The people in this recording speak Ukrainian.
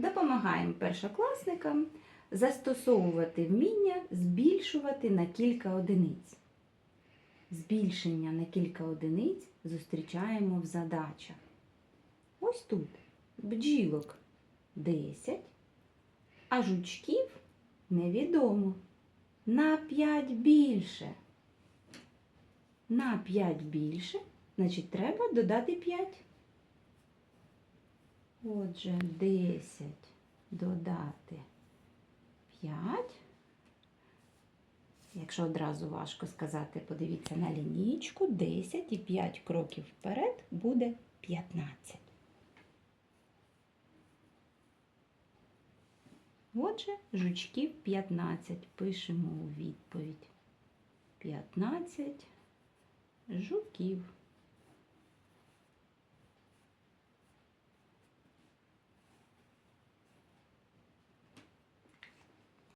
Допомагаємо першокласникам застосовувати вміння збільшувати на кілька одиниць. Збільшення на кілька одиниць зустрічаємо в задачах. Ось тут бджілок 10, а жучків невідомо. На 5 більше. На 5 більше, значить, треба додати 5. Отже, 10 додати 5. Якщо одразу важко сказати, подивіться на лінійку, 10 і 5 кроків вперед буде 15. Отже, жучків 15. Пишемо у відповідь. 15 жуків.